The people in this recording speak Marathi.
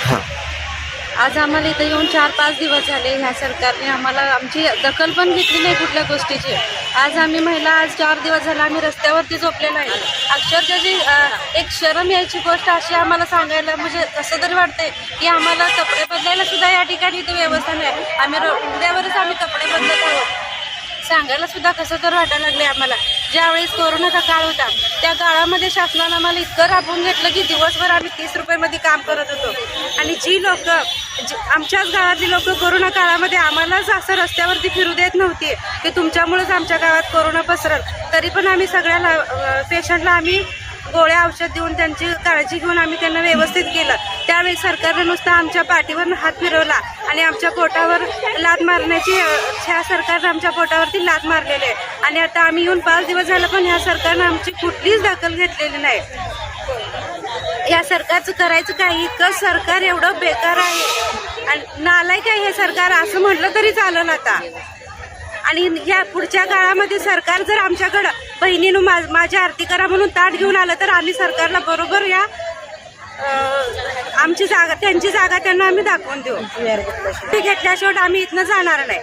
आज आम्हाला इथं येऊन चार पाच दिवस झाले ह्या सरकारने आम्हाला आमची दखल पण घेतली नाही कुठल्या गोष्टीची. आज आम्ही महिला आज चार दिवस झाला आम्ही रस्त्यावरती झोपलेलो आहे. अक्षरशः जी एक शरम यायची गोष्ट अशी आम्हाला सांगायला म्हणजे कसं तरी वाटतंय की आम्हाला कपडे बदलायला सुद्धा या ठिकाणी इथं व्यवस्था नाही. आम्ही उद्यावरच आम्ही कपडे बदलत आहोत. सांगायला सुद्धा कसं तर वाटायला लागले आम्हाला. ज्यावेळेस कोरोनाचा काळ होता त्या काळामध्ये शासनानं आम्हाला इतकं राबवून घेतलं की दिवसभर आम्ही तीस रुपयामध्ये काम करत होतो. आणि जी लोक आमच्याच गावातली लोक कोरोना काळामध्ये आम्हालाच असं रस्त्यावरती फिरू देत नव्हती की तुमच्यामुळेच आमच्या गावात कोरोना पसरल. तरी पण आम्ही सगळ्या पेशंटला आम्ही गोळ्या औषध देऊन त्यांची काळजी घेऊन आम्ही त्यांना व्यवस्थित केलं. त्यावेळी सरकारनं नुसतं आमच्या पाठीवर हात फिरवला आणि आमच्या पोटावर लात मारण्याची ह्या सरकारनं आमच्या पोटावरती लात मारलेली आहे. आणि आता आम्ही येऊन पाच दिवस झालं पण ह्या सरकारनं आमची कुठलीच दखल घेतलेली नाही. या सरकारचं करायचं काय? इतकं सरकार एवढं बेकार आहे. आणि नालायक आहे हे सरकार असं म्हटलं तरी चालेल आता. आणि या पुढच्या काळामध्ये सरकार जर आमच्याकडं बहिणीनं मा माझ्या आरती करा म्हणून ताट घेऊन आलं तर आम्ही सरकारला बरोबर या आमची जागा त्यांची जागा त्यांना आम्ही दाखवून देऊ. ते घेतल्याशिवाय आम्ही इथनं जाणार नाही.